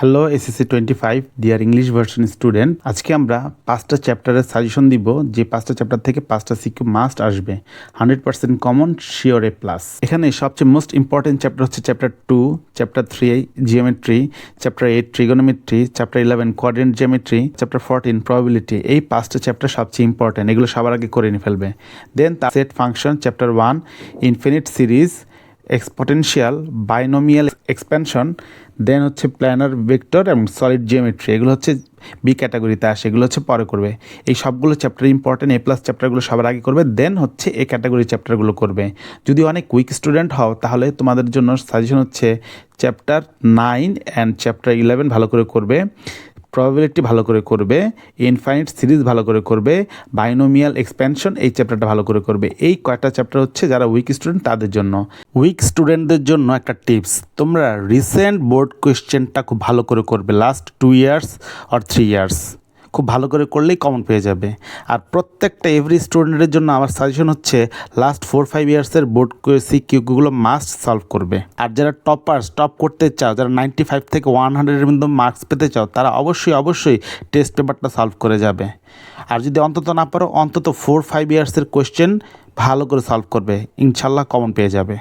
Hello SSC twenty five dear English version student আজকে আমরা পাঁচটা চ্যাপ্টারের সাজেশন দিব, যে পাঁচটা চ্যাপ্টার থেকে পাঁচটা সিকিউ মাস্ট আসবে। Hundred percent common sure A plus এখানে সবচেয়ে মোস্ট ইম্পর্টেন্ট চ্যাপ্টার হচ্ছে chapter two chapter three geometry chapter eight trigonometry chapter eleven coordinate geometry chapter fourteen probability এই পাঁচটা চ্যাপ্টার সবচেয়ে ইম্পর্টেন্ট এগুলো সবার আগে করে নিয়ে ফেলবে। Then set function chapter one infinite series exponential binomial expansion then হচ্ছে প্ল্যানার ভেক্টর এবং সলিড জিওমেট্রি এগুলো হচ্ছে বি ক্যাটাগরিতে আসে, এগুলো হচ্ছে পরে করবে। এই সবগুলো চ্যাপ্টার ইম্পর্টেন্ট এ প্লাস চ্যাপ্টারগুলো সবার আগে করবে দেন হচ্ছে এ ক্যাটাগরি চ্যাপ্টারগুলো করবে। যদি অনেক উইক স্টুডেন্ট হও, তাহলে তোমাদের জন্য সাজেশন হচ্ছে chapter nine and chapter eleven ভালো করে করবে। প্রবাবিলিটি ভালো করে করবে ইনফাইনিট সিরিজ ভালো করে করবে বাইনোমিয়াল এক্সপ্যানশন এই চ্যাপ্টারটা ভালো করে করবে। এই কয়টা চ্যাপ্টার হচ্ছে যারা উইক স্টুডেন্ট তাদের জন্য। উইক স্টুডেন্টদের জন্য একটা টিপস তোমরা রিসেন্ট বোর্ড কোয়েশ্চেনটা খুব ভালো করে করবে last two years or three years খুব ভালো করে করলেই কমন পেয়ে যাবে। আর প্রত্যেকটা এভরি স্টুডেন্টের জন্য আমার সাজেশন হচ্ছে লাস্ট ফোর ফাইভ ইয়ার্সের বোর্ড সিকিউগুলো মাস্ট সলভ করবে। আর যারা টপার্স টপ করতে চাও, যারা নাইনটি ফাইভ থেকে ওয়ান হান্ড্রেডের মধ্যে মার্কস পেতে চাও, তারা অবশ্যই অবশ্যই টেস্ট পেপারটা সলভ করে যাবে। আর যদি অন্তত না পারো, অন্তত ফোর ফাইভ ইয়ার্সের কোয়েশ্চেন ভালো করে সলভ করবে, ইনশাল্লাহ কমন পেয়ে যাবে।